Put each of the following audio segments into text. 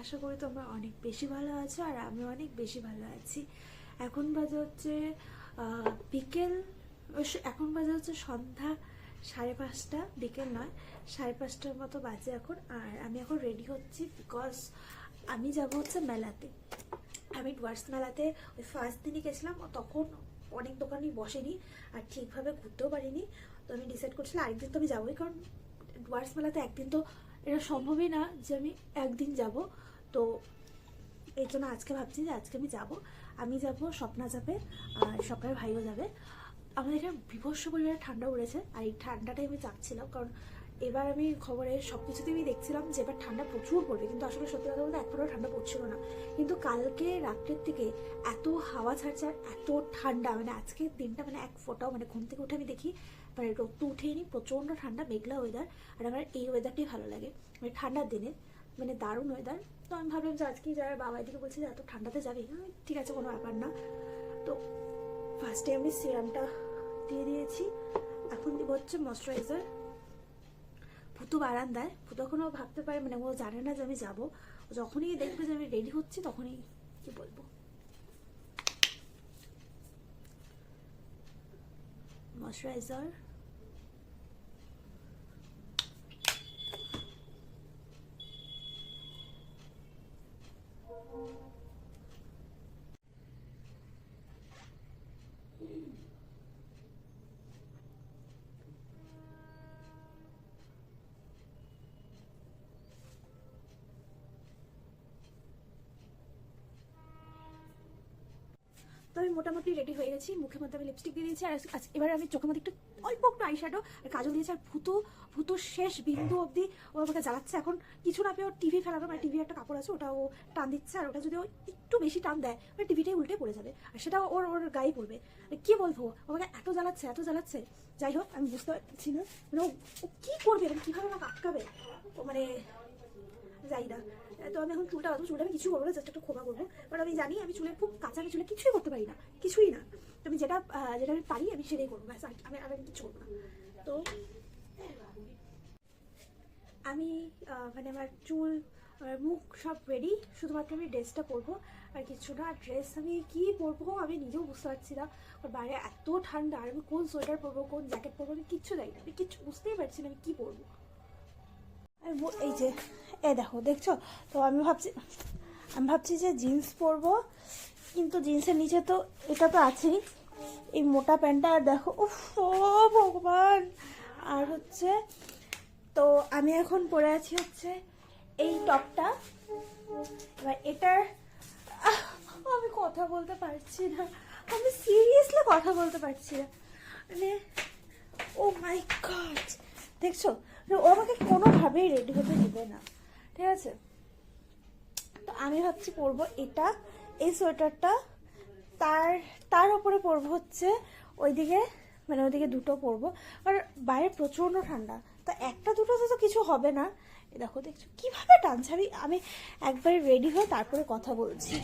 আশা করি তোমরা অনেক বেশি ভালো আছো আর আমি অনেক বেশি ভালো আছি। এখন বাজে হচ্ছে বিকেল এখন বাজে হচ্ছে সন্ধ্যা সাড়ে পাঁচটা, বিকেল নয়, সাড়ে পাঁচটার মতো বাজে এখন। আর আমি এখন রেডি হচ্ছি বিকজ আমি যাব হচ্ছে মেলাতে। আমি ডুয়ার্স মেলাতে ওই ফার্স্ট দিনই গেছিলাম, তখন অনেক দোকানই বসেনি আর ঠিকভাবে ঘুরতেও পারিনি। তো আমি ডিসাইড করছিলাম আরেকদিন তো আমি যাবোই, কারণ ডুয়ার্স মেলাতে একদিন তো এটা সম্ভবই না যে আমি একদিন যাব। তো এই জন্য আজকে ভাবছি যে আজকে আমি যাব। আমি যাব স্বপ্না যাবে, আর স্বপ্নার ভাইও যাবে। আমাদের এখানে বিভৎস পরিমাণে ঠান্ডা পড়েছে, আর এই ঠান্ডাটাই আমি চাচ্ছিলাম। কারণ এবার আমি খবরে সব কিছুতে আমি দেখছিলাম যে এবার ঠান্ডা প্রচুর পড়বে, কিন্তু আসলে সত্যি কথা বলতে ফোঁটাও ঠান্ডা পড়ছিল না। কিন্তু কালকে রাত্রের থেকে এত হাওয়া ছাড়ছে আর এত ঠান্ডা মানে আজকের দিনটা মানে এক ফোঁটাও মানে ঘুম থেকে উঠে আমি দেখি মানে রোদ তো উঠেইনি প্রচণ্ড ঠান্ডা, মেঘলা ওয়েদার আর আমার এই ওয়েদারটাই ভালো লাগে। মানে ঠান্ডার দিনে মানে দারুণ ওয়েদার তো আমি ভাবলাম যে আজকেই যারা বাবা এদিকে বলছে যে এত ঠান্ডাতে যাবে ঠিক আছে, কোনো ব্যাপার না। তো ফার্স্টে আমি সিরামটা দিয়ে দিয়েছি। এখন দিব হচ্ছে ময়শ্চারাইজার। ভুতু বারান্দায়, ভুতু এখনও ভাবতে পারে মানে ও জানে না যে আমি যাব। যখনই দেখবে যে আমি রেডি হচ্ছি, তখনই কি বলব। ময়শ্চারাইজার তো মোটামুটি রেডি হয়ে গেছি। মুখের মধ্যে আমি লিপস্টিক দিয়ে দিয়েছি। আর এবার আমি চোখের মধ্যে একটু অল্প একটু আইশ্যাডো আর কাজল দিয়েছি। আর ভুতু ভুতুর শেষ বিন্দু অবধি ও আমাকে জ্বালাচ্ছে। এখন কিছু না পেয়ে ওর টিভি ফেলানো মানে টিভি একটা কাপড় আছে, ওটা ও টান দিচ্ছে। আর ওটা যদি ও একটু বেশি টান দেয় মানে টিভিটাই উল্টে পড়ে যাবে। আর সেটা ওর ওর গায়ে পড়বে। আর কি বলব? আমাকে এত জ্বালাচ্ছে এত জ্বালাচ্ছে। যাই হোক, আমি বুঝতে পারছি না। মানে ও কী করবে? মানে কীভাবে আমাকে আটকাবে? মানে যাই না। তো আমি এখন চুলটা বাঁধবো, চুলটা আমি কিছু করব না জাস্ট একটা খোপা করব। বাট আমি জানি আমি চুলে খুব কাঁচা আমি চুলে কিছুই করতে পারি না, কিছুই না। তো আমি যেটা যেটা আমি পারি আমি সেটাই করব, ব্যাস আমি আমি কিছু করব না। তো, আমি মানে আমার চুল, আমার মুখ সব রেডি শুধুমাত্র আমি ড্রেসটা পরবো, আর কিছু না ড্রেস আমি কি পরবো আমি নিজেও বুঝতে পারছি না। বাইরে এত ঠান্ডা, আর আমি কোন সোয়েটার পরবো, কোন জ্যাকেট পরবো আমি কিচ্ছু জানি না, আমি কিচ্ছু বুঝতেই পারছি না আমি কী পরবো। বল- এই যে, এ দেখো, দেখছ? তো আমি ভাবছি আমি ভাবছি যে জিন্স পরবো, কিন্তু জিন্সের নিচে তো এটা তো আছেই। এই মোটা প্যান্টটা, আর দেখো ও ভগবান! আর হচ্ছে, তো আমি এখন পরে আছি হচ্ছে এই টপটা। এবার এটার আমি কথা বলতে পারছি না। আমি সিরিয়াসলি কথা বলতে পারছি না। মানে ও মাই গড দেখছ? ও আমাকে কোনোভাবেই রেডি হতে দেবে না। ঠিক আছে? তো আমি ভাবছি পরবো এটা, এই সোয়েটারটা, তার তার ওপরে পরবো হচ্ছে ওইদিকে মানে ওইদিকে দুটো পরবো। আর বাইরে প্রচণ্ড ঠান্ডা। তো একটা দুটোতে তো কিছু হবে না। দেখো, দেখছ, কীভাবে টানছে? আমি আমি একবার রেডি হয়ে তারপরে কথা বলছি।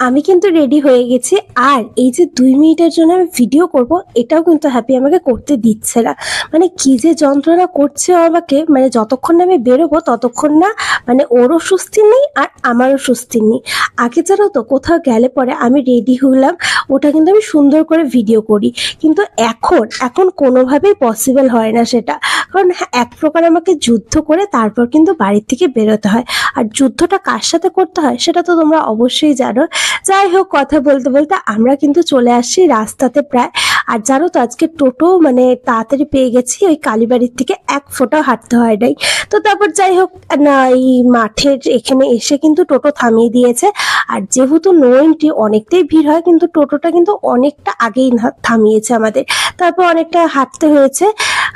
আমি কিন্তু রেডি হয়ে গেছি। আর এই যে দুই মিনিটের জন্য আমি ভিডিও করব, এটাও কিন্তু হ্যাপি আমাকে করতে দিচ্ছে না। মানে কি যে যন্ত্রণা করছে আমাকে মানে যতক্ষণ না আমি বেরোবো, ততক্ষণ না মানে ওরও স্বস্তি নেই আর আমারও স্বস্তি নেই। আগে জানো তো, কোথাও গেলে পরে আমি রেডি হলাম। ওটা কিন্তু আমি সুন্দর করে ভিডিও করি। কিন্তু এখন এখন কোনোভাবেই পসিবল হয় না সেটা। কারণ হ্যাঁ এক প্রকার আমাকে যুদ্ধ করে তারপর কিন্তু বাড়ির থেকে বেরোতে হয়। আর যুদ্ধটা কার সাথে করতে হয় সেটা তো তোমরা অবশ্যই জানো। যাই হোক, কথা বলতে বলতে আমরা কিন্তু চলে আসছি রাস্তাতে প্রায়। আর জানো তো, আজকে টোটো মানে তাড়াতাড়ি পেয়ে গেছি, ওই কালীবাড়ির থেকে এক ফোঁটাও হাঁটতে হয় নাই। তো তারপর যাই হোক, না, এই মাঠের এখানে এসে কিন্তু টোটো থামিয়ে দিয়েছে। আর যেহেতু নো এন্ট্রি অনেকটাই ভিড় হয়, কিন্তু টোটোটা কিন্তু অনেকটা আগেই থামিয়েছে আমাদের। তারপর অনেকটা হাঁটতে হয়েছে।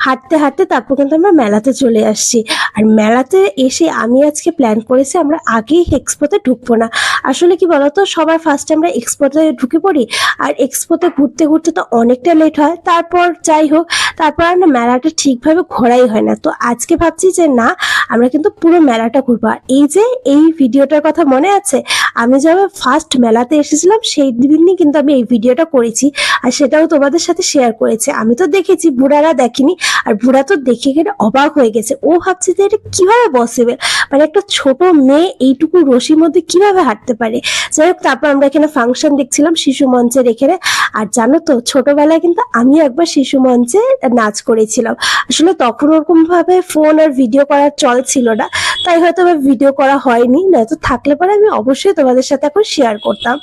হাঁটতে হাঁটতে তারপর কিন্তু আমরা মেলাতে চলে আসছি। আর মেলাতে এসে আমি আজকে প্ল্যান করেছি আমরা আগেই এক্সপোতে ঢুকবো না। আসলে কি বলতো, সবার ফার্স্টে আমরা এক্সপোতে ঢুকে পড়ি। আর এক্সপোতে ঘুরতে ঘুরতে তো অনেকটা লেট হয়। তারপর যাই হোক, তারপর না মেলাটা ঠিকভাবে ঘোরাই হয় না। তো আজকে ভাবছি যে না আমরা কিন্তু পুরো মেলাটা ঘুরবো। আর এই যে এই ভিডিওটার কথা মনে আছে, আমি যবে ফার্স্ট মেলাতে এসেছিলাম, সেই দিনই কিন্তু আমি এই ভিডিওটা করেছি। আর সেটাও তোমাদের সাথে শেয়ার করেছি। আমি তো দেখেছি, বুড়ারা দেখেনি। আর বুড়া তো দেখে গেলে অবাক হয়ে গেছে। ও ভাবছে যে এটা কীভাবে পসিবল মানে একটা ছোট মেয়ে এইটুকু রশির মধ্যে কীভাবে হাঁটতে পারে? যাই হোক, তারপর আমরা এখানে ফাংশন দেখছিলাম শিশু মঞ্চের এখানে। আর জানো তো, ছোটবেলায় কিন্তু আমি একবার শিশু মঞ্চে নাচ করেছিলাম। আসলে তখন ওরকম ভাবে ফোন আর ভিডিও করার চল ছিল না। তাই হয়তো ভিডিও করা হয়নি। নয়তো থাকলে পরে আমি অবশ্যই তোমাদের সাথে এখন শেয়ার করতাম।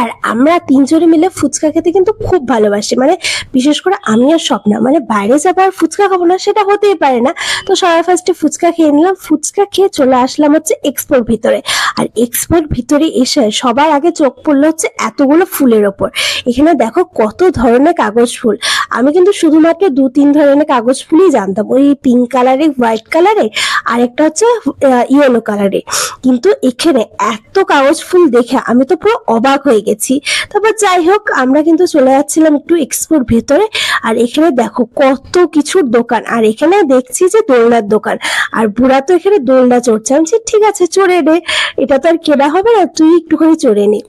আর আমরা তিনজনে মিলে ফুচকা খেতে কিন্তু খুব ভালোবাসি। মানে বিশেষ করে আমি আর স্বপ্না। মানে বাইরে যাব আর ফুচকা খাব না, সেটা হতেই পারে না। তো সবাই ফার্স্টে ফুচকা খেয়ে নিলাম। ফুচকা খেয়ে চলে আসলাম হচ্ছে এক্সপোর ভিতরে। আর এক্সপোর ভিতরে এসে সবার আগে চোখ পড়ল হচ্ছে এতগুলো ফুলের ওপর। এখানে দেখো কত ধরনের কাগজ ফুল। আমি কিন্তু শুধুমাত্র দু তিন ধরনের কাগজ ফুলই জানতাম। ওই পিঙ্ক কালারের হোয়াইট কালারে আর একটা হচ্ছে ইয়েলো কালারে কিন্তু এখানে এত কাগজ ফুল দেখে আমি তো পুরো অবাক হয়ে গেছি তারপর যাই হোক, আমরা কিন্তু চলে যাচ্ছিলাম একটু এক্সপোর ভেতরে। আর এখানে দেখো কত কিছুর দোকান। আর এখানে দেখছি যে দোলনার দোকান। আর বুড়া তো এখানে দোলনা চড়ছে। আমি ঠিক আছে, চড়ে নে। এটা তো আর কেনা হবে না, তুই একটুখানি চড়ে নি।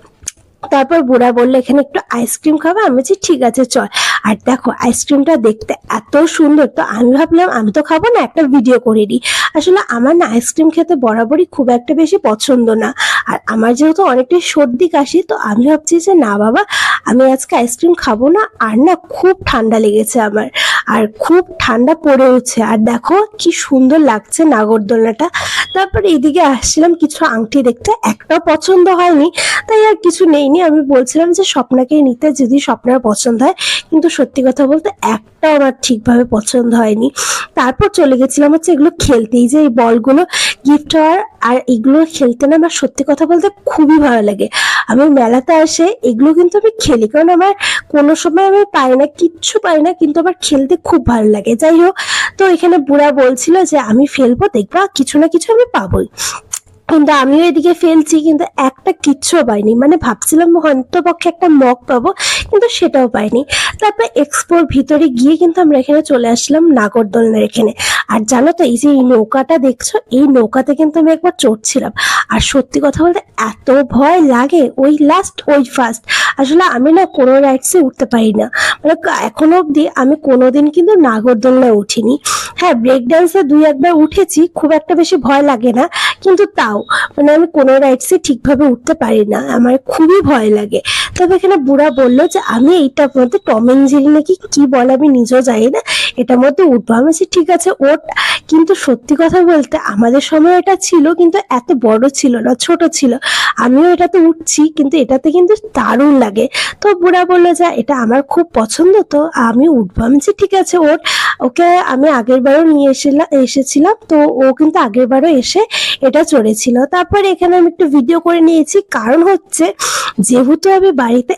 তারপর বুড়া বলল, এখানে একটু আইসক্রিম খাবে? আমি বলছি, ঠিক আছে, চল। আর দেখো আইসক্রিমটা দেখতে এত সুন্দর। তো আমি ভাবলাম, আমি তো খাব না, একটা ভিডিও করে দিই আসলে আমার না আইসক্রিম খেতে বরাবরই খুব একটা বেশি পছন্দ না। আর আমার যেহেতু অনেকটাই সর্দি কাশি, তো আমি ভাবছি যে না বাবা, আমি আজকে আইসক্রিম খাব না। আর না, খুব ঠান্ডা লেগেছে আমার। আর খুব ঠান্ডা পড়েওছে। আর দেখো কি সুন্দর লাগছে নাগরদোলনাটা। তারপর এদিকে আসছিলাম কিছু আংটি দেখতে। একটাও পছন্দ হয়নি, তাই আর কিছু নেইনি। আমি বলছিলাম যে স্বপ্নাকে নিতে যদি স্বপ্নার পছন্দ হয়, কিন্তু সত্যি কথা বলতে একটাও আমার ঠিকভাবে পছন্দ হয়নি। তারপর চলে গেছিলাম হচ্ছে এগুলো খেলতে। এই যে এই বলগুলো গিফট হওয়ার আর এগুলো খেলতে না আমার সত্যি কথা বলতে খুবই ভালো লাগে। আমি মেলাতে আসে, এগুলো কিন্তু আমি খেলি। কারণ আমার কোনো সময় আমি পাই না, কিচ্ছু পাই না, কিন্তু আমার খেলতে খুব ভালো লাগে। যাই হোক, তো এখানে বুড়া বলছিল যে, আমি ফেলব, দেখবা কিছু না কিছু আমি পাবোই। কিন্তু আমিও এদিকে ফেলছি, কিন্তু একটা কিচ্ছু পাইনি। মানে ভাবছিলাম হয়তো পক্ষে একটা মগ পাবো, কিন্তু সেটাও পাইনি। তারপর এক্সপোর ভিতরে গিয়ে কিন্তু আমরা এখানে চলে আসলাম নাগরদোলনার এখানে। আর জানো তো, এই যে এই নৌকাটা দেখছ, এই নৌকাতে কিন্তু আমি একবার চড়ছিলাম। আর সত্যি কথা বলতে এত ভয় লাগে, ওই লাস্ট ওই ফার্স্ট আসলে আমি না কোনো রাইডসে উঠতে পারি না। মানে এখনও অবধি আমি কোনোদিন কিন্তু নাগরদোলনায় উঠিনি। হ্যাঁ ব্রেক ডান্সে দুই একবার উঠেছি, খুব একটা বেশি ভয় লাগে না, কিন্তু তাও মানে আমি কোনো রাইডসে ঠিকভাবে উঠতে পারি না। আমার খুবই ভয় লাগে। তবে এখানে বুড়া বলল যে, আমি এইটার মধ্যে টম এন্ড জেরি নাকি কি বলে আমি নিজেও জানি না। এটার মধ্যে উঠবো আমি বলছি, ঠিক আছে ওট কিন্তু সত্যি কথা বলতে আমাদের সময় এটা ছিল কিন্তু এত বড় ছিল না ছোট ছিল। আমিও এটাতে উঠছি কিন্তু এটাতে কিন্তু দারুণ লাগে। তো বুড়া বলল যে এটা আমার খুব পছন্দ তো আমি উঠবো আমি বলছি, ঠিক আছে ওর ওকে আমি আগের বারও নিয়ে এসেছিলাম এসেছিলাম তো ও কিন্তু আগের বারও এসে এটা চড়েছিল। তারপরে এখানে আমি একটু ভিডিও করে নিয়েছি কারণ হচ্ছে যেহেতু আমি বাড়িতে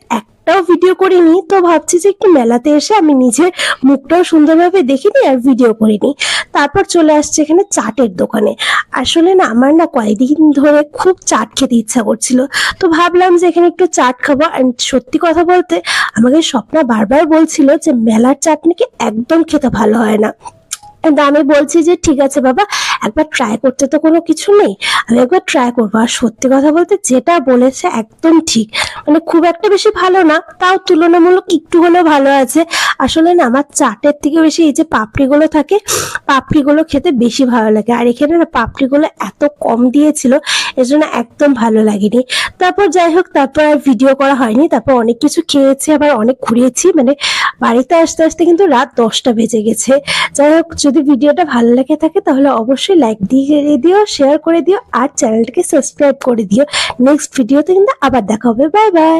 একটাও ভিডিও করিনি, তো ভাবছি যে একটু মেলাতে এসে আমি নিজের মুখটাও সুন্দরভাবে দেখে নিই আর ভিডিও করে নিই তারপর চলে আসছে এখানে চাটের দোকানে। আসলে না, আমার না কয়েকদিন ধরে খুব চাট খেতে ইচ্ছা করছিল। তো ভাবলাম যে এখানে একটু চাট খাব সত্যি কথা বলতে আমাকে স্বপ্না বারবার বলছিল যে মেলার চাট নাকি একদম খেতে ভালো হয় না। আমি বলছি যে ঠিক আছে বাবা একবার ট্রাই করতে তো কোনো কিছু নেই। আমি একবার ট্রাই করব। আর সত্যি কথা বলতে যেটা বলেছে একদম ঠিক। মানে খুব একটা বেশি ভালো না, তাও তুলনামূলক একটু হলেও ভালো আছে। আসলে না, আমার চাটের থেকে বেশি এই যে পাপড়িগুলো থাকে, পাপড়িগুলো খেতে বেশি ভালো লাগে। আর এখানে না, পাপড়িগুলো এত কম দিয়েছিল, এজন্য একদম ভালো লাগেনি। তারপর যাই হোক, তারপর আর ভিডিও করা হয়নি। তারপর অনেক কিছু খেয়েছি, আবার অনেক ঘুরিয়েছি মানে বাড়িতে আসতে আসতে কিন্তু রাত দশটা বেজে গেছে। যাই হোক, যদি ভিডিওটা ভালো লেগে থাকে, তাহলে অবশ্যই লাইক দিয়ে দিও শেয়ার করে দিও, আর চ্যানেলটিকে সাবস্ক্রাইব করে দিও। নেক্সট ভিডিওতে কিন্তু আবার দেখা হবে। Bye bye